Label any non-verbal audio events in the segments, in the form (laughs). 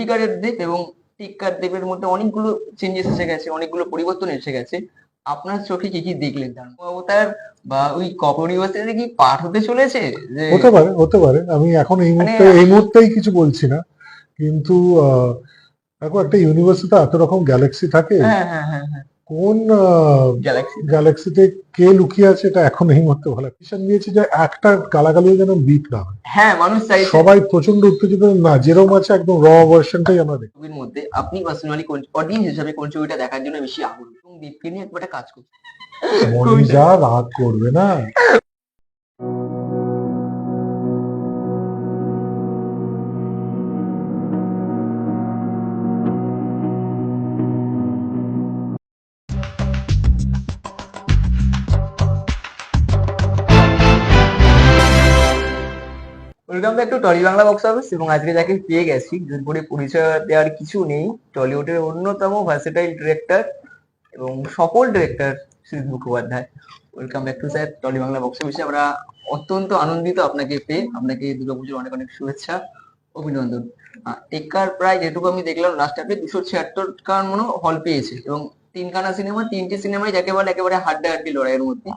জুলফিকারের দেব এবং টিক্কার দেবের মধ্যে অনেকগুলো চেঞ্জেস এসে গেছে অনেকগুলো পরিবর্তন এসে গেছে। আপনার চোখে কি কি দেখলেন? ধর্মাবতার বা ওই কপর ইউনিভার্সিটি কি পাঠ হতে চলেছে? যে হতে পারে হতে পারে। আমি এখন এই মুহূর্তে মানে- এই মুহূর্তেই কিছু বলছি না। কিন্তু আহ, দেখো একটা ইউনিভার্সিটিতে এত রকম গ্যালাক্সি থাকে। হ্যাঁ হ্যাঁ হ্যাঁ হ্যাঁ। কোন গ্যালাক্সি গ্যালাক্সিতে কে লুকিয়ে আছে এটা এখন এই মুহূর্তে ভালো মিশন দিয়েছে যে একটা গালাগালি যেন বিট না হয়। হ্যাঁ মানুষ চাই সবাই প্রচণ্ড উত্তেজিত না যেরকম আছে একদম র ভার্সনটাই আমরা দেখি। ছবির মধ্যে আপনি পার্সোনালি কোন অডিয়েন্স হিসেবে কোন ছবিটা দেখার জন্য বেশি আগ্রহী? এবং দীপকে নিয়ে একবার কাজ করছে মনিজা রাগ করবে না। Welcome back to Tolly Bangla box office এবং আজকে যাকে পেয়ে গেছি জোরপুরে পরিচয় দেওয়ার কিছু নেই, টলিউডের অন্যতম ভার্সেটাইল ডিরেক্টর এবং সফল director Sujit Mukhopadhyay. Welcome back to sir Tolly Bangla box অফিসে আমরা অত্যন্ত আনন্দিত আপনাকে পেয়ে, আপনাকে দুর্গাপুজোর অনেক অনেক শুভেচ্ছা, অভিনন্দন। টেক্কার প্রায় যেটুকু আমি দেখলাম লাস্ট আপনি দুশো ছিয়াত্তর কার মনে হল পেয়েছে এবং তিনখানা সিনেমা তিনটি সিনেমাই যাকে বলে একেবারে হাড্ডাহাড্ডি লড়াইয়ের মধ্যে।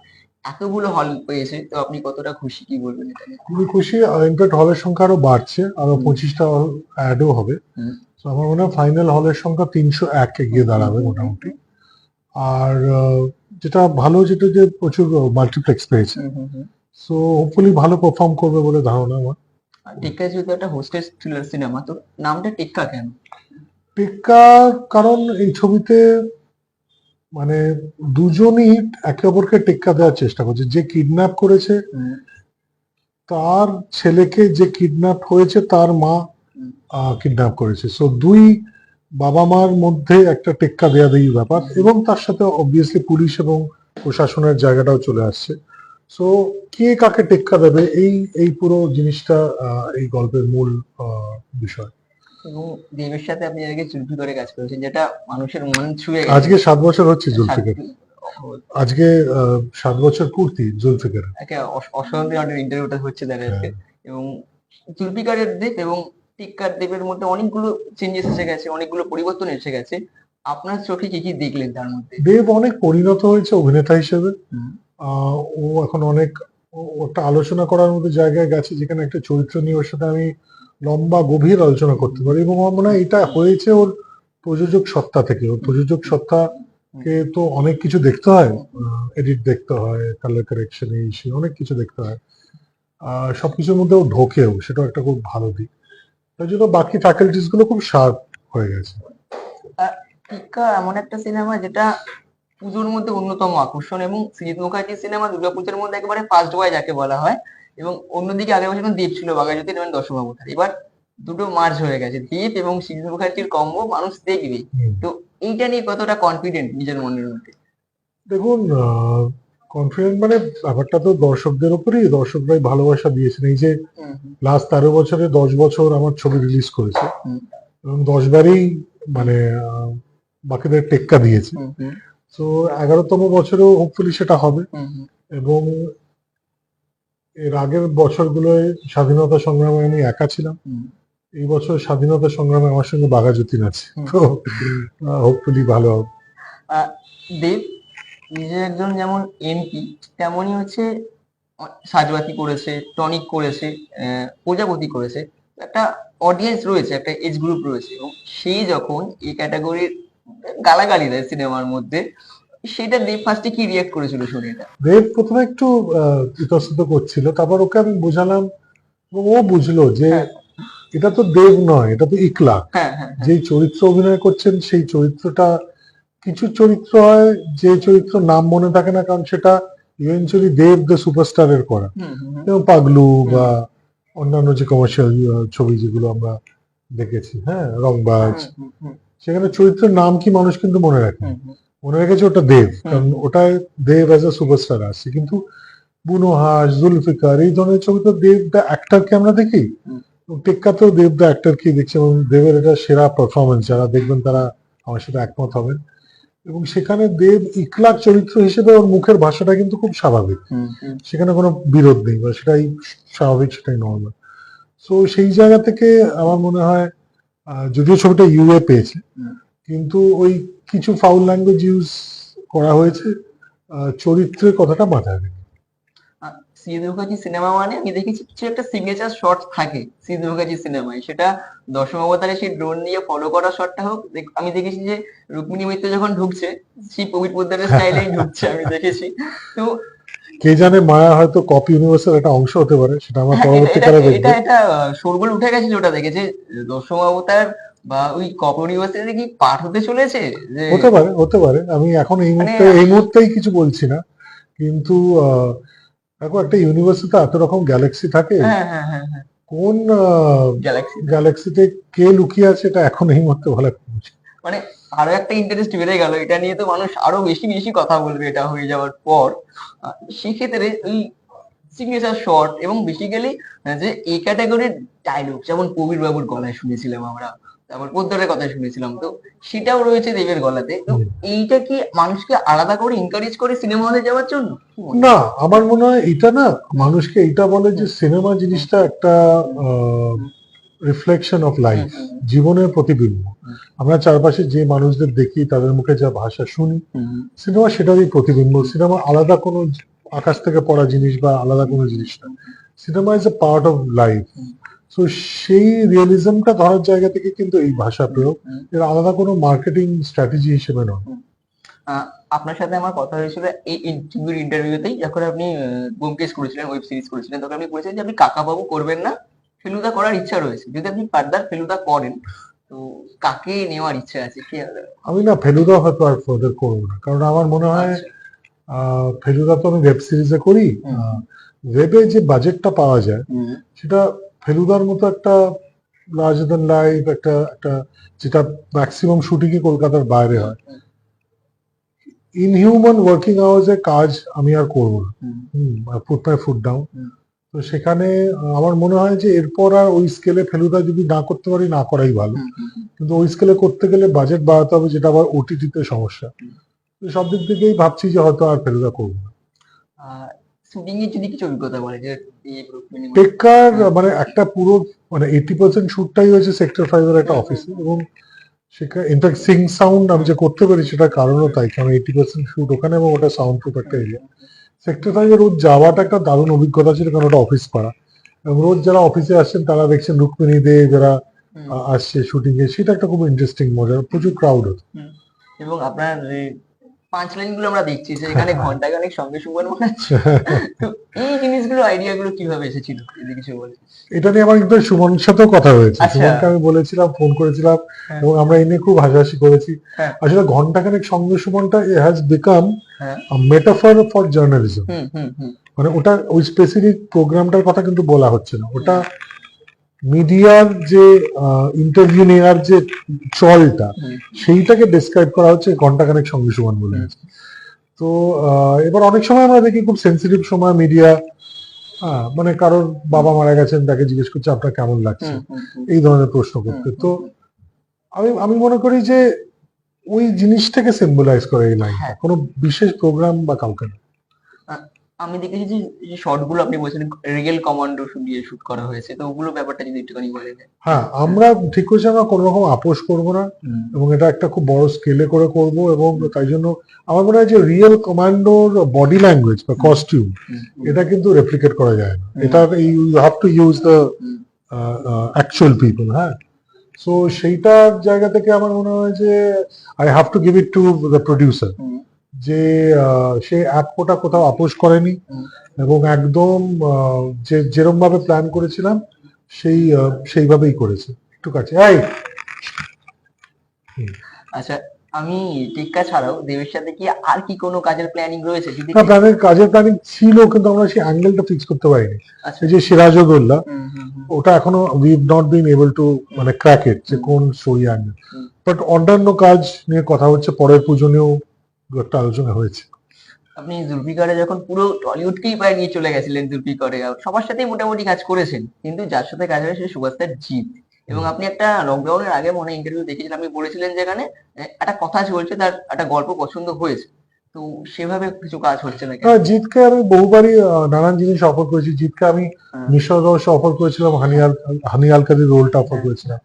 এতগুলো হল পেয়েছে তো আপনি কতটা খুশি? কি বলবেন এটা নিয়ে? খুবই খুশি ইনফ্যাক্ট হলের সংখ্যা আরও বাড়ছে আরও। পঁচিশটা হল অ্যাডও হবে। তো আমার মনে হয় ফাইনাল হলের সংখ্যা তিনশো একে গিয়ে দাঁড়াবে মোটামুটি। আর যেটা ভালো যেটা যে প্রচুর মাল্টিপ্লেক্স পেয়েছে। সো হোপফুলি ভালো পারফর্ম করবে বলে ধারণা আমার। টিক্কা যেহেতু একটা হোস্টেস থ্রিলার সিনেমা তো নামটা টিক্কা কেন? টেক্কা কারণ এই ছবিতে মানে দুজনই একে অপরকে টেক্কা দেওয়ার চেষ্টা করছে। যে কিডন্যাপ করেছে তার ছেলেকে যে কিডন্যাপ হয়েছে তার মা। কিডন্যাপ করেছে। সো দুই বাবা মার মধ্যে একটা টেক্কা দেয়া দেই ব্যাপার এবং তার সাথে অবভিয়াসলি পুলিশ এবং প্রশাসনের জায়গাটাও চলে আসছে। সো কে কাকে টেক্কা দেবে এই এই পুরো জিনিসটা আহ, এই গল্পের মূল বিষয়। এবং দেবের সাথে আপনি আগে চুলফি করে কাজ করেছেন যেটা মানুষের মন ছুঁয়ে আজকে সাত বছর হচ্ছে জুলফিকার আজকে সাত বছর পূর্তি জুলফিকার। অসন্দেহ ইন্টারভিউটা হচ্ছে দেখা যাচ্ছে এবং জুলফিকারের দেব এবং টিক্কার দেবের মধ্যে অনেকগুলো চেঞ্জেস এসে গেছে অনেকগুলো পরিবর্তন এসে গেছে। আপনার চোখে কি কি দেখলেন তার মধ্যে? দেব অনেক পরিণত হয়েছে অভিনেতা হিসেবে। আহ, ও এখন অনেক একটা আলোচনা করার মতো জায়গায় গেছে যেখানে একটা চরিত্র নিয়ে ওর সাথে আমি লম্বা গভীর আলোচনা করতে পারি এবং আমার মনে হয় এটা হয়েছে ওর প্রযোজক সত্তা থেকে। ওর প্রযোজক সত্তাকে তো অনেক কিছু দেখতে হয়। এডিট দেখতে হয় কালার কারেকশন এই সেই অনেক কিছু দেখতে হয়। আর সবকিছুর মধ্যে ও ঢোকেও সেটা একটা খুব ভালো দিক। তাই জন্য বাকি ফ্যাকাল্টিসগুলো খুব শার্প হয়ে গেছে। এমন একটা সিনেমা যেটা পুজোর মধ্যে অন্যতম আকর্ষণ এবং সৃজিত মুখার্জির সিনেমা দুর্গাপুজোর মধ্যে একেবারে ফার্স্ট বয় যাকে বলা হয়। এবং অন্যদিকে আগের বছর যখন দেব ছিল বাঘাযতীন এবং দর্শক অবতার এবার দুটো মার্জ হয়ে গেছে। দ্বীপ এবং সৃজিত মুখার্জির কম্বো মানুষ দেখবে। তো এইটা নিয়ে কতটা কনফিডেন্ট নিজের মনের মধ্যে? দেখুন কনফিডেন্ট মানে ব্যাপারটা তো দর্শকদের উপরেই দর্শকরাই ভালোবাসা দিয়েছেন। এই যে লাস্ট তেরো বছরে দশ বছর আমার ছবি রিলিজ করেছে। এবং দশ বারই মানে বাকিদের টেক্কা দিয়েছে। তো এগারোতম বছরেও হোপফুলি সেটা হবে। এবং এর আগের বছরগুলোয় স্বাধীনতা সংগ্রামে আমি একা ছিলাম। এই বছর স্বাধীনতা সংগ্রামে আমার সঙ্গে বাঘাযতীন আছে। হুম। তো হোপফুলি ভালো হবে। দেব নিজে একজন যেমন এমপি তেমনই হচ্ছে সাজবাতি করেছে টনিক করেছে প্রজাপতি করেছে। একটা অডিয়েন্স রয়েছে একটা এজ গ্রুপ রয়েছে। এবং সেই যখন এই ক্যাটাগরির গালাগালি দেয় সিনেমার মধ্যে সেটা দেব ফার্স্টে কি রিয়াক্ট করেছিল শুনে এটা দেব প্রথমে একটু আহ, ইতস্তত করছিল। তারপর ওকে আমি বোঝালাম ও বুঝলো যে হ্যাঁ। এটা তো দেব নয় এটা তো ইকলা। হ্যাঁ হ্যাঁ। যেই চরিত্র অভিনয় করছেন সেই চরিত্রটা কিছু চরিত্র হয় যে চরিত্র নাম মনে থাকে না কারণ সেটা ইভেনচুয়ালি দেব দ্য সুপারস্টারের করা। যেমন পাগলু বা অন্যান্য যে কমার্শিয়াল ছবি যেগুলো আমরা দেখেছি হ্যাঁ রংবাজ। সেখানে চরিত্রের নাম কি মানুষ কিন্তু মনে রাখে মনে রেখেছে ওটা দেব কারণ ওটায় দেব অ্যাজ এ সুপারস্টার আসছে কিন্তু বুনো হাস জুলফিকার এই ধরনের ছবি তো দেব দ্য অ্যাক্টরকে আমরা দেখি টেক্কাতেও দেব দ্য অ্যাক্টরকে দেখছি এবং দেবের এটা সেরা পারফরমেন্স যারা দেখবেন তারা আমার সাথে একমত হবেন। এবং সেখানে দেব ইকলার চরিত্র হিসেবে ওর মুখের ভাষাটা কিন্তু খুব স্বাভাবিক। সেখানে কোনো বিরোধ নেই বা সেটাই স্বাভাবিক সেটাই নর্মাল সো সেই জায়গা থেকে আমার মনে হয় যদিও ছবিটা ইউএ পেয়েছে। কিন্তু ওই কিছু ফাউল ল্যাঙ্গুয়েজ ইউজ করা হয়েছে চরিত্রের কথাটা মাথায় রেখে। মুখার্জি সিনেমা মানে আমি দেখেছি কিছু একটা সিগনেচার শট থাকে মুখার্জি সিনেমায় সেটা দশম অবতারে সেই ড্রোন নিয়ে ফলো করা শটটা হোক আমি দেখেছি যে রুক্মিণী মিত্র যখন ঢুকছে সেই প্রবীর পোদ্দারের স্টাইলেই ঢুকছে আমি দেখেছি। তো কে জানে মায়া হয়তো কপি ইউনিভার্সের একটা অংশ হতে পারে সেটা আমরা হ্যাঁ, পরবর্তীকালে দেখব। এটা এটা শোরগোল উঠে গেছিল ওটা দেখে যে দশম অবতার বা ওই কপ ইউনিভার্সিটি কি পাঠ হতে চলেছে? যে হতে পারে হতে পারে। আমি এখন এই মানে- মুহূর্তে এই মুহূর্তেই কিছু বলছি না। কিন্তু দেখো একটা ইউনিভার্সিটিতে এত রকম গ্যালাক্সি থাকে। হ্যাঁ হ্যাঁ হ্যাঁ কোন গ্যালাক্সিতে কে লুকিয়ে আছে এটা এখন এই মুহূর্তে বলা খুব মানে আরও একটা ইন্টারেস্ট বেড়ে গেল। এটা নিয়ে তো মানুষ আরও বেশি বেশি কথা বলবে এটা হয়ে যাওয়ার পর। সেক্ষেত্রে ওই সিগনেচার শট এবং বেসিক্যালি যে এই ক্যাটাগরির ডায়লগ যেমন কবির বাবুর গলায় শুনেছিলাম আমরা। তারপর পোদ্দারের কথা শুনেছিলাম তো সেটাও রয়েছে দেবের গলাতে। তো এইটা কি মানুষকে আলাদা করে এনকারেজ করে সিনেমা হলে যাওয়ার জন্য? না আমার মনে হয় এটা না মানুষকে এটা বলে যে সিনেমা জিনিসটা একটা রিফ্লেকশন অফ লাইফ জীবনের প্রতিবিম্ব। আমরা চারপাশে যে মানুষদের দেখি তাদের মুখে যা ভাষা শুনি সিনেমা সেটারই প্রতিবিম্ব। সিনেমা আলাদা কোনো আকাশ থেকে পড়া জিনিস বা আলাদা কোনো জিনিস না। Cinema is a part of life. তো সেই রিয়েলিজমটা ধরার জায়গা থেকে কিন্তু এই ভাষা প্রয়োগ। এর আলাদা কোনো মার্কেটিং স্ট্র্যাটেজি হিসেবে নয়। আপনার সাথে আমার কথা হয়েছিল এই ইন্টারভিউর ইন্টারভিউতেই যখন আপনি ব্যোমকেশ করেছিলেন ওয়েব সিরিজ করেছিলেন তখন আপনি বলেছিলেন যে আপনি কাকাবাবু করবেন না ফেলুদা করার ইচ্ছা রয়েছে। যদি আপনি ফার্দার ফেলুদা করেন তো কাকে নেওয়ার ইচ্ছা আছে? কি আমি না ফেলুদা হয়তো আর ফার্দার করব না কারণ আমার মনে হয় আচ্ছা, ফেলুদা তো আমি ওয়েব সিরিজে করি। ওয়েবে যে বাজেটটা পাওয়া যায় সেটা ফেলুদার মতো একটা লার্জার দ্যান লাইফ একটা একটা যেটা ম্যাক্সিমাম শুটিংই কলকাতার বাইরে হয়। ইনহিউম্যান ওয়ার্কিং আওয়ার্সে কাজ আমি আর করব না। ফুট মাই ফুট ডাউন তো সেখানে আমার মনে হয় যে এরপর আর ওই স্কেলে ফেলুদা যদি না করতে পারি না করাই ভালো। কিন্তু ওই স্কেলে করতে গেলে বাজেট বাড়াতে হবে যেটা আবার ওটিটিতে সমস্যা। তো সব দিক থেকেই ভাবছি যে হয়তো আর ফেলুদা করব না। শুটিং এর যদি কিছু অভিজ্ঞতা বলে যে টেক্কার হ্যাঁ। মানে একটা পুরো মানে এইটি পার্সেন্ট শুটটাই হয়েছে সেক্টর ফাইভ এর একটা অফিসে এবং সেখানে ইনফ্যাক্ট সিং সাউন্ড আমি যে করতে পারি সেটার কারণও তাই কারণ এইটি পার্সেন্ট শুট ওখানে এবং ওটা সাউন্ড প্রুফ একটা এরিয়া সেক্টর যাওয়াটা একটা দারুণ অভিজ্ঞতা ছিল কারণ ওটা অফিস পাড়া। এবং রোজ যারা অফিসে আসছেন তারা দেখছেন রুক্মিণী দে যারা আসছে শুটিং এ সেটা একটা খুব ইন্টারেস্টিং মজা প্রচুর ক্রাউড হতো। এবং আপনার পাঁচ লাইনগুলো আমরা দেখছি যে এখানে (laughs) ঘণ্টা খানেক সঙ্গে তো (laughs) এই জিনিসগুলো আইডিয়া গুলো কীভাবে এসেছিল? যদি কিছু বলে। এটা নিয়ে আমার কিন্তু সুমনের সাথেও কথা হয়েছে। আচ্ছা। সুমনকে আমি বলেছিলাম ফোন করেছিলাম হ্যাঁ। এবং আমরা এই নিয়ে খুব হাসাহাসি করেছি। হ্যাঁ। আসলে ঘন্টাখানেক সঙ্গে সুমনটা a has become metaphor for journalism মানে ওটা ওই স্পেসিফিক প্রোগ্রামটার কথা কিন্তু বলা হচ্ছে না। ওটা মিডিয়ার যে ইন্টারভিউ নেওয়ার যে চলটা সেইটাকে ডিসক্রাইব করা হচ্ছে ঘন্টাখানেক সঙ্গে সমান বলে। তো এবার অনেক সময় আমরা দেখি খুব সেন্সিটিভ সময় মিডিয়া মানে কারোর বাবা মারা গেছেন তাকে জিজ্ঞেস করছে আপনার কেমন লাগছে? এই ধরনের প্রশ্ন করতে তো আমি আমি মনে করি যে ওই জিনিসটাকে সিম্বলাইজ করে এই লাইনটা হ্যাঁ। কোনো বিশেষ প্রোগ্রাম বা কাউকে না। আমি দেখেছি যে যে শর্টগুলো আপনি বলছিলেন রিয়েল কমান্ডো দিয়ে শুট করা হয়েছে তো ওগুলো ব্যাপারটা যদি একটুখানি বলেন হ্যাঁ আমরা ঠিক করেছি আমরা কোনো রকম আপোষ করব না এবং এটা একটা খুব বড় স্কেলে করে করব এবং তাই জন্য আমার মনে হয় যে রিয়েল কমান্ডোর বডি ল্যাঙ্গুয়েজ বা কস্টিউম এটা কিন্তু রেপ্লিকেট করা যায় না। এটা you have to use the. Actual people হ্যাঁ। সো সেইটার জায়গা থেকে আমার মনে হয় যে I have to give it to the producer যে সে এক ফোঁটা কোথাও আপোষ করেনি এবং একদম যে যেরম ভাবে প্ল্যান করেছিলাম সেই সেইভাবেই করেছে। একটু কাছে। এই! আচ্ছা আমি টিক্কা ছাড়াও দেবের সাথে কি আর কি কোনো কাজের প্ল্যানিং রয়েছে? যদি না প্ল্যানের কাজের প্ল্যানিং ছিল কিন্তু আমরা সেই অ্যাঙ্গেলটা ফিক্স করতে পারিনি। আচ্ছা। এই যে সিরাজউদ্দৌলা ওটা এখনও we not been able to মানে ক্র্যাক ইট যে কোন স্টোরি অ্যাঙ্গেল বাট অন্যান্য কাজ নিয়ে কথা হচ্ছে পরের পুজো নিয়েও একটা আলোচনা হয়েছে। আপনি জুলফিকারে যখন পুরো টলিউডকেই প্রায় নিয়ে চলে গেছিলেন জুলফিকারে সবার সাথেই মোটামুটি কাজ করেছেন কিন্তু যার সাথে কাজ হয়েছে সে সুভাষদার জিৎ। এবং আপনি একটা লকডাউনের আগে মনে ইন্টারভিউ দেখেছিলেন আপনি বলেছিলেন যেখানে একটা কথা চলছে তার একটা গল্প পছন্দ হয়েছে। তো সেভাবে কিছু কাজ হচ্ছে না হ্যাঁ জিতকে আমি বহুবারই নানান জিনিস অফার করেছি। জিতকে আমি হ্যাঁ। মিশর রহস্য অফার করেছিলাম হানি আল হানি আলকাদির রোলটা অফার হ্যাঁ। করেছিলাম।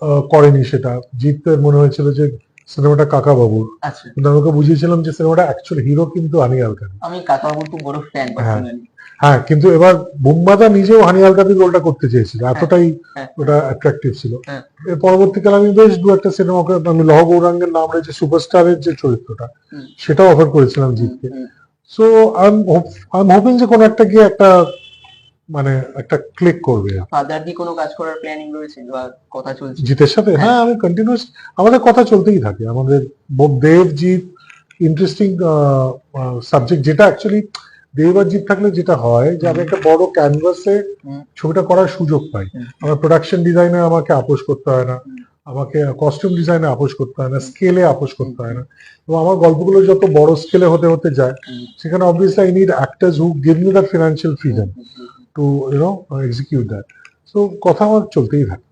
আহ, করেনি সেটা। জিতের মনে হয়েছিল যে সিনেমাটা কাকা বাবুর আচ্ছা। কিন্তু আমি ওকে বুঝিয়েছিলাম যে সিনেমাটা অ্যাকচুয়ালি হিরো কিন্তু হানি আলকানি। আমি কাকাবাবুর খুব বড় ফ্যান পার্সোনালি হ্যাঁ কিন্তু এবার বুম্বাদা নিজেও হানি আলকানির রোলটা করতে চেয়েছিল। এতটাই হ্যাঁ। ওটা অ্যাট্রাকটিভ ছিল। হ্যাঁ। এর পরবর্তীকালে আমি বেশ দু একটা সিনেমা আমি লহ গৌরাঙ্গের নাম রয়েছে সুপারস্টারের যে চরিত্রটা সেটাও অফার করেছিলাম জিতকে। So I am I am hoping যে কোনো একটা গিয়ে একটা মানে একটা ক্লিক করবে। ফাদার কি কোনো কাজ করার প্ল্যানিং রয়েছে বা কথা চলছে? জিতের সাথে? হ্যাঁ। আমি কন্টিনিউস আমাদের কথা চলতেই থাকে। আমাদের দেব জিৎ ইন্টারেস্টিং সাবজেক্ট যেটা অ্যাকচুয়ালি দেব আর জিৎ থাকলে যেটা হয় যে আমি একটা বড় ক্যানভাসে ছবিটা করার সুযোগ পাই। আমার প্রোডাকশন ডিজাইনে আমাকে আপোষ করতে হয় না। আমাকে কস্টিউম ডিজাইনে আপোষ করতে হয় না। স্কেলে আপোষ করতে হয় না। এবং আমার গল্পগুলো যত বড় স্কেলে হতে হতে যায় সেখানে obviously I need actors who give me that financial freedom to you know execute that so কথা আমার চলতেই থাকে।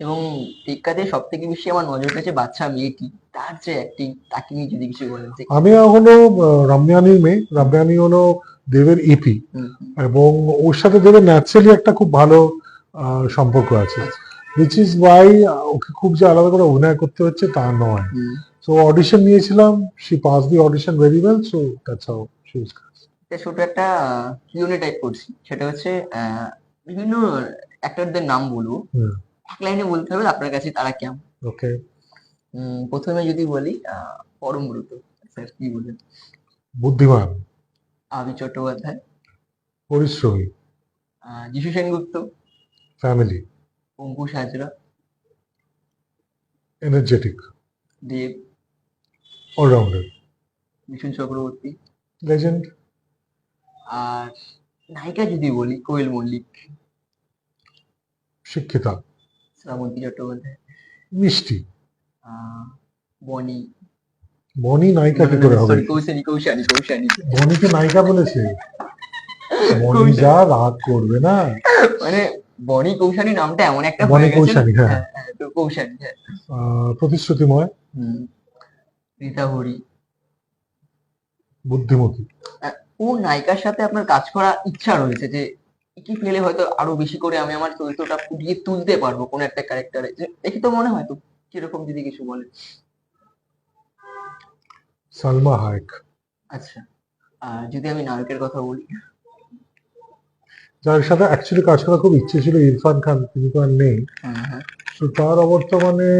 এবং টিক্কাতে সব থেকে বেশি আমার নজর কাছে বাচ্চা মেয়েটি তার যে অ্যাক্টিং তাকে নিয়ে যদি কিছু বলেন আমি হলো আহ, রম্যানির মেয়ে। রম্যানি হলো দেবের ইপি হুম, এবং ওর সাথে দেবের ন্যাচারালি একটা খুব ভালো সম্পর্ক আছে। উইচ ইজ ওয়াই ওকে খুব যে আলাদা করে অভিনয় করতে হচ্ছে তা নয়। সো অডিশন নিয়েছিলাম। She pass the audition very well so that's how she ছোট একটা কিউনে টাইপ করছি। সেটা হচ্ছে বিভিন্ন অ্যাক্টরদের নাম বলব। এক লাইনে বলতে হবে আপনার কাছে তারা কেমন। ওকে। প্রথমে যদি বলি আহ, পরমব্রত স্যার কি বলেন বুদ্ধিমান। আবি চট্টোপাধ্যায়। পরিশ্রমী। Jisshu Sengupta. Family. Ankush Hazra. Energetic Dev. Allrounder Mithun Chakraborty. Legend আর নায়িকা যদি বলি কোয়েল মল্লিক। শিক্ষিতা। শ্রাবন্তী চট্টোপাধ্যায়। মিষ্টি। বনি। বনি নায়িকা কি করে হবে? কৌশানী কৌশানী কৌশানী। বনিকে নায়িকা বলেছে? বনি যা রাগ করবে না? মানে বনি কৌশানী নামটা এমন একটা বনি কৌশানী, হ্যাঁ। হ্যাঁ, হ্যাঁ, তো কৌশানী হ্যাঁ। প্রতিশ্রুতিময়? হুম। রীতা হরি বুদ্ধিমতী ও নায়িকার সাথে আপনার কাজ করা ইচ্ছা রয়েছে যে কি পেলে হয়তো আরও বেশি করে আমি আমার চরিত্রটা ফুটিয়ে তুলতে পারব কোন একটা ক্যারেক্টারে দেখি তো মনে হয় তো কীরকম যদি কিছু বলে সালমা হায়েক। আচ্ছা আর যদি আমি নায়কের কথা বলি? যার সাথে অ্যাকচুয়ালি কাজ করার খুব ইচ্ছে ছিল ইরফান খান তিনি তো আর নেই। হ্যাঁ হ্যাঁ। তো তার অবর্তমানে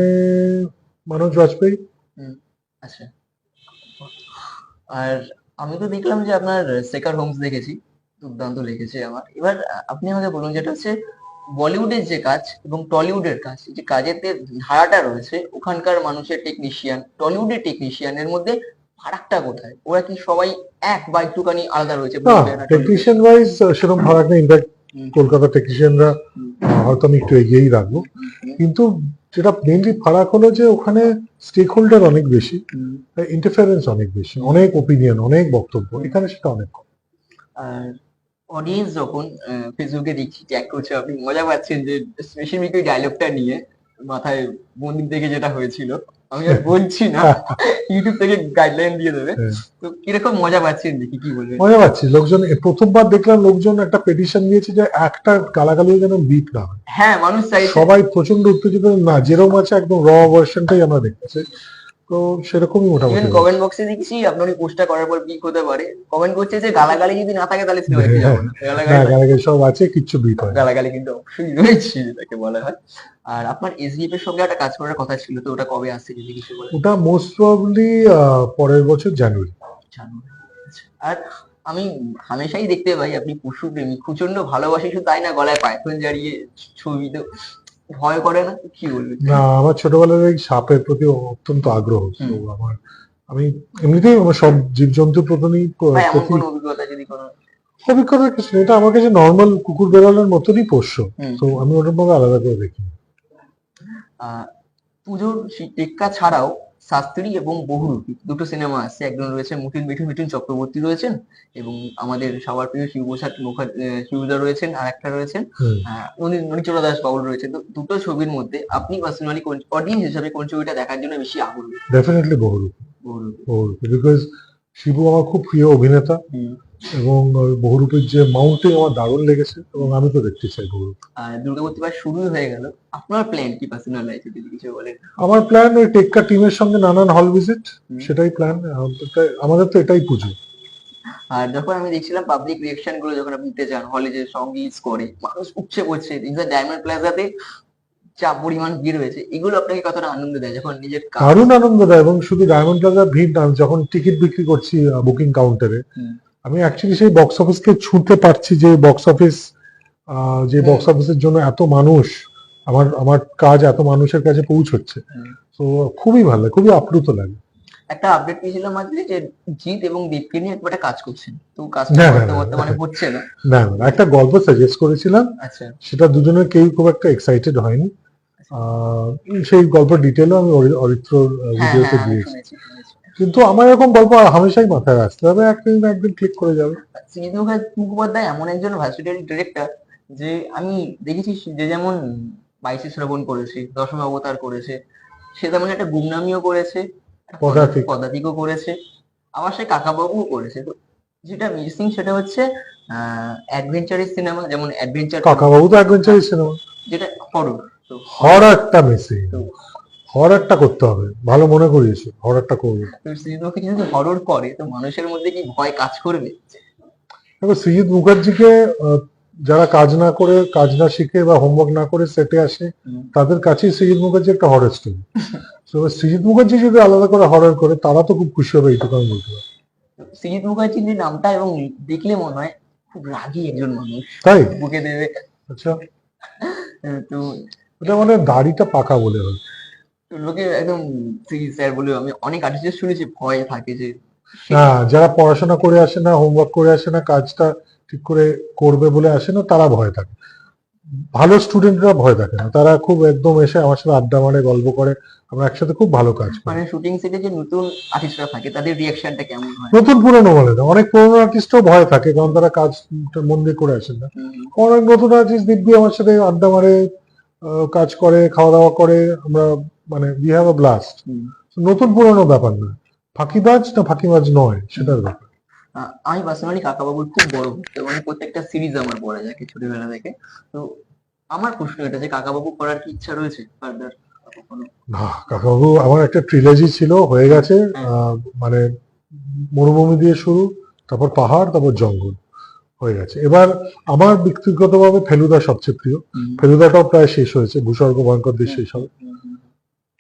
মনোজ বাজপেয়ী আচ্ছা। আর আমি তো দেখলাম যে আপনার সেকার হোমস দেখেছি দুর্দান্ত লেগেছে আমার। এবার আপনি আমাকে বলুন যেটা হচ্ছে বলিউডের যে কাজ এবং টলিউডের কাজ যে কাজের যে ধারাটা রয়েছে ওখানকার মানুষের টেকনিশিয়ান টলিউডের টেকনিশিয়ানের মধ্যে ফারাকটা কোথায়? ওরা কি সবাই এক বা একটুখানি আলাদা রয়েছে? টেকনিশিয়ান ওয়াইজ সেরকম ভাড়া নেই। In fact hmm. কলকাতার টেকনিশিয়ানরা হয়তো আমি একটু এগিয়েই রাখব। কিন্তু যেটা মেনলি ফারাক হলো যে ওখানে স্টেক হোল্ডার অনেক বেশি। ইন্টারফারেন্স অনেক বেশি অনেক ওপিনিয়ন অনেক বক্তব্য এখানে সেটা অনেক কম আর অডিয়েন্স যখন ফেসবুকে দেখছি ট্যাগ করছে আপনি মজা পাচ্ছেন যে ওই ডায়লগটা নিয়ে মাথায় মন্দির থেকে যেটা হয়েছিল আমি আর বলছি না। ইউটিউব থেকে গাইডলাইন দিয়ে দেবে। হ্যাঁ। তো কীরকম মজা পাচ্ছেন দেখি কি বলবেন মজা পাচ্ছি। লোকজন প্রথমবার দেখলাম লোকজন একটা পেটিশন দিয়েছে যে একটা গালাগালিও যেন বিট না হয়। হ্যাঁ মানুষ চাইছে। সবাই প্রচণ্ড উত্তেজিত। না যেরকম আছে একদম র ভার্সনটাই আমরা দেখতেছি। তো সেরকমই মোটামুটি ইভেন কমেন্ট বক্সে দেখছি আপনার ওই পোস্টটা করার পর বিক হতে পারে। কমেন্ট করছে যে গালাগালি যদি না থাকে তাহলে সিনেমা দেখতে যাব। না হ্যাঁ। গালাগালি গালাগালি সব আছে কিচ্ছু বিট হয় গালাগালি কিন্তু অবশ্যই রয়েছে যেটাকে বলা হয়। আর আপনার এসডিএফ এর সঙ্গে একটা কাজ করার কথা ছিল তো ওটা কবে আসছে যদি কিছু বলে ওটা মোস্ট প্রবাবলি পরের বছর জানুয়ারি। জানুয়ারি। আচ্ছা। আর আমি হামেশাই দেখতে পাই আপনি পশু প্রেমী প্রচণ্ড ভালোবাসি শুধু তাই না গলায় পাইথন জড়িয়ে ছবি তো ভয় করে না? কি বলবি? না আমার ছোটবেলার এই সাপের প্রতি অত্যন্ত আগ্রহ তো আমার আমি এমনিতেই আমার সব জীবজন্তুর প্রতি ভাই প্রতি অভিজ্ঞতা যদি কোনো অভিজ্ঞতার কিছু এটা আমার কাছে নর্মাল কুকুর বেড়ালের মতনই পোষ্য। তো আমি ওটার মধ্যে আলাদা করে দেখি পুজোর টেক্কা ছাড়াও শাস্ত্রী এবং বহুরূপী। দুটো সিনেমা আছে একজন রয়েছে মুঠিন মিঠুন মিঠুন চক্রবর্তী রয়েছেন এবং আমাদের সবার প্রিয় শিবপ্রসাদ মুখার্জি শিবদা রয়েছেন আর একটা রয়েছেন ননীচরা দাস বাউল রয়েছে তো দুটো ছবির মধ্যে আপনি পার্সোনালি কোন অডিয়েন্স হিসাবে কোন ছবিটা দেখার জন্য বেশি আগ্রহী? ডেফিনেটলি বহুরূপী। বহুরূপী। বিকজ শিবু আমার খুব প্রিয় অভিনেতা। এবং বহুরূপের যে মাউন্টিং আমার দারুণ লেগেছে এবং আমি তো দেখতে চাই বহুরূপ। বার শুরুই হয়ে গেল। আপনার প্ল্যান কি পার্সোনাল লাইফে যদি কিছু বলেন? আমার প্ল্যান ওই টেক্কা টিমের সঙ্গে নানান হল ভিজিট সেটাই প্ল্যান আমাদের তো এটাই পুজো। আর যখন আমি দেখছিলাম পাবলিক রিয়েকশনগুলো যখন আপনি দিতে যান হলে যে সং রিলিজ করে মানুষ উঠছে পড়ছে ইনফ্যাক্ট ডায়মন্ড প্লাজাতে যা পরিমাণ ভিড় হয়েছে এগুলো আপনাকে কতটা আনন্দ দেয় যখন নিজের দারুণ আনন্দ দেয় এবং শুধু ডায়মন্ড প্লাজার ভিড় না যখন টিকিট বিক্রি করছি বুকিং কাউন্টারে। আমি অ্যাকচুয়ালি সেই বক্স অফিসকে ছুঁতে পারছি যে বক্স অফিস যে। বক্স অফিসের জন্য এত মানুষ আমার আমার কাজ এত মানুষের কাছে পৌঁছচ্ছে। তো খুবই ভালো লাগে খুবই আপ্লুত লাগে। একটা আপডেট পেয়েছিলাম আজকে যে জিৎ এবং দীপকে নিয়ে একটা কাজ করছেন। তো কাজ করতে করতে মানে হচ্ছে না। না না একটা গল্প সাজেস্ট করেছিলাম। আচ্ছা। সেটা দুজনের কেউ খুব একটা এক্সাইটেড হয়নি। আহ, সেই গল্প ডিটেলও আমি অরি- অরিত্র হ্যাঁ ভিডিওতে হ্যাঁ দিয়েছি। শুনেছি শুনেছি। কিন্তু আমার এরকম গল্প হামেশাই মাথায় আসতে হবে একদিন না একদিন ক্লিক করে যাবে। মুখার্জি- মুখোপাধ্যায় এমন একজন ভার্সিটারি ডিরেক্টর যে আমি দেখেছি যে যেমন বাইশে শ্রবণ করেছে দশম অবতার করেছে সে তেমন একটা গুমনামিও করেছে পদাতিক। পদাতিকও করেছে আবার সে কাকাবাবুও করেছে। তো যেটা মিসিং সেটা হচ্ছে অ্যাডভেঞ্চারের সিনেমা যেমন অ্যাডভেঞ্চার কাকাবাবু তো অ্যাডভেঞ্চারি সিনেমা যেটা হরর তো হররটা মিসিং হররটা করতে হবে ভালো মনে করিয়েছো হররটা করবে। সৃজিত মুখার্জি যদি হরর করে তো মানুষের মধ্যে কি ভয় কাজ করবে? দেখো সৃজিৎ মুখার্জিকে যারা কাজ না করে কাজ না শিখে বা হোমওয়ার্ক না করে সেটে আসে তাদের কাছেই সৃজিৎ মুখার্জি একটা হরর স্টোরি তো মুখার্জি যদি আলাদা করে হরর করে তারা তো খুব খুশি হবে এইটুকু আমি বলতে পারি সৃজিত মুখার্জির যে নামটা এবং দেখলে মনে হয় খুব রাগী একজন মানুষ। তাই? বুকে দেবে। আচ্ছা। তো এটা মানে দাড়িটা পাকা বলে হয়। লোকে একদম স্যার বলে আমি অনেক আর্টিস্ট শুনেছি ভয় থাকে যে না যারা পড়াশোনা করে আসে না হোমওয়ার্ক করে আসে না কাজটা ঠিক করে করবে বলে আসে না তারা ভয় থাকে। ভালো স্টুডেন্টরা ভয় থাকে না। তারা খুব একদম এসে আমার সাথে আড্ডা মারে গল্প করে। আমরা একসাথে খুব ভালো কাজ করি। মানে শুটিং সেটে যে নতুন আর্টিস্টরা থাকে তাদের রিয়াকশনটা কেমন হয়? নতুন পুরনো বলে না অনেক পুরনো আর্টিস্টও ভয় থাকে কারণ তারা কাজ মন দিয়ে করে আসেন না। অনেক নতুন আর্টিস্ট দিব্যি আমার সাথে আড্ডা মারে কাজ করে খাওয়া দাওয়া করে আমরা মানে উই হ্যাভ আ ব্লাস্ট নতুন পুরনো ব্যাপার না। ফাঁকিবাজ না ফাঁকিবাজ নয় সেটার ব্যাপার। আমি পার্সোনালি কাকাবাবুর খুব বড় ভক্ত মানে প্রত্যেকটা সিরিজ আমার পড়া যায় ছোটবেলা থেকে। তো আমার প্রশ্ন এটা যে কাকাবাবু করার কি ইচ্ছা রয়েছে ফার্দার না কাকাবাবু আমার একটা ট্রিলজি ছিল হয়ে গেছে আহ, মানে মরুভূমি দিয়ে শুরু তারপর পাহাড় তারপর জঙ্গল হয়ে গেছে। এবার আমার ব্যক্তিগতভাবে ফেলুদা সবচেয়ে প্রিয়। ফেলুদাটাও প্রায় শেষ হয়েছে ভূস্বর্গ ভয়ঙ্কর দিয়ে শেষ হবে।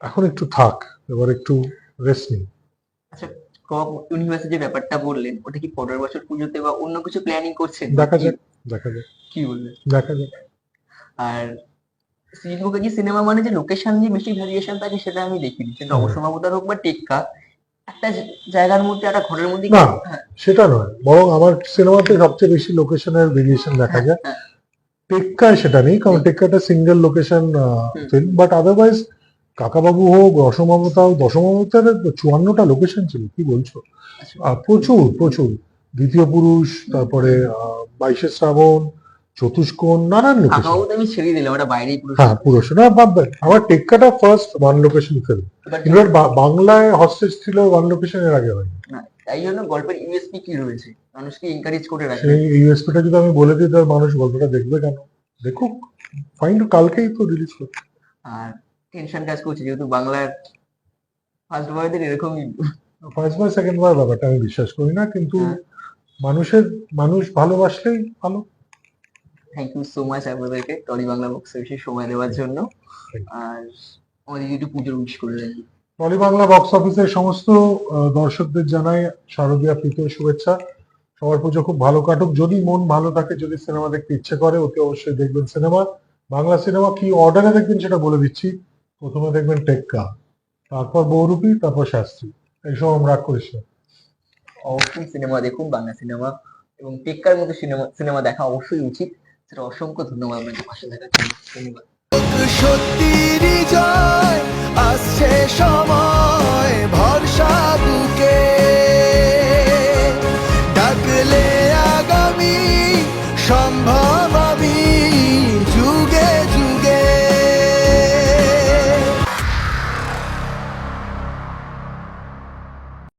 এখন একটু থাক এবার একটু রেস্ট নিই। আচ্ছা ইউনিভার্সে যে ব্যাপারটা বললেন ওটা কি পরের বছর পুজোতে বা অন্য কিছু প্ল্যানিং করছেন দেখা যাক দেখা যাক। কি বলবেন দেখা যাক। আর সৃজিত মুখার্জি সিনেমা মানে যে লোকেশন যে বেশি ভ্যারিয়েশন থাকে সেটা আমি দেখিনি। সেটা হুম। অবসমাবতার হোক বা টেক্কা একটা জায়গার মধ্যে একটা ঘরের মধ্যে না। হ্যাঁ, সেটা নয়। বরং আমার সিনেমাতে সবচেয়ে বেশি লোকেশনের ভেরিয়েশন দেখা যায়। হ্যাঁ। টেক্কায় সেটা নেই কারণ টেক্কাটা single location film but otherwise Kakababu হোক দশমাবতা হোক দশমাবতার চুয়ান্নটা লোকেশন ছিল কি বলছো? আচ্ছা। প্রচুর প্রচুর। দ্বিতীয় পুরুষ তারপরে বাইশে শ্রাবণ চতুষ্কোণ নানান লোকেশন আমি ছেড়ে দিলাম ওটা বাইরেই পুরো হ্যাঁ পুরো আমার টেক্কাটা ফার্স্ট ওয়ান লোকেশন ফিল্ম বাংলায় হস্টেজ ছিল ওয়ান লোকেশন এর আগে না, তাই জন্য গল্পের ইউএসপি কি রয়েছে? মানুষকে এনকারেজ করে রাখে। সেই ইউএসপিটা যদি আমি বলে দিই তাহলে মানুষ গল্পটা দেখবে কেন? দেখুক কালকেই তো রিলিজ করছে আর টেনশন কাজ করছে যেহেতু বাংলার ফার্স্ট বয়দের এরকমই। ফার্স্ট বার সেকেন্ড বার ব্যাপারটা আমি বিশ্বাস করি না কিন্তু হ্যাঁ। মানুষের মানুষ ভালোবাসলেই ভালো। থ্যাংক ইউ সো মাচ আপনাদেরকে টলি বাংলা বক্স বেশি সময় দেওয়ার জন্য। আর আমাদের একটু পুজোর উইশ করে রাখি টলি বাংলা বক্স অফিসের সমস্ত দর্শকদের জানাই শারদীয়া প্রীতীয় শুভেচ্ছা। সবার পুজো খুব ভালো কাটুক। যদি মন ভালো থাকে যদি সিনেমা দেখতে ইচ্ছে করে অতি অবশ্যই দেখবেন সিনেমা। বাংলা সিনেমা কি অর্ডারে দেখবেন সেটা বলে দিচ্ছি। প্রথমে দেখবেন টেক্কা তারপর বৌরূপী তারপর শাস্ত্রী। এইসব আমরা রাগ করিস অবশ্যই সিনেমা দেখুন বাংলা সিনেমা এবং টেক্কার মতো সিনেমা সিনেমা দেখা অবশ্যই উচিত। সেটা অসংখ্য ধন্যবাদ আপনাদের পাশে থাকার জন্য। ধন্যবাদ। সত্যির জয় আসছে সময় ভরসা বুকে। ডাকলে আগামী সম্ভব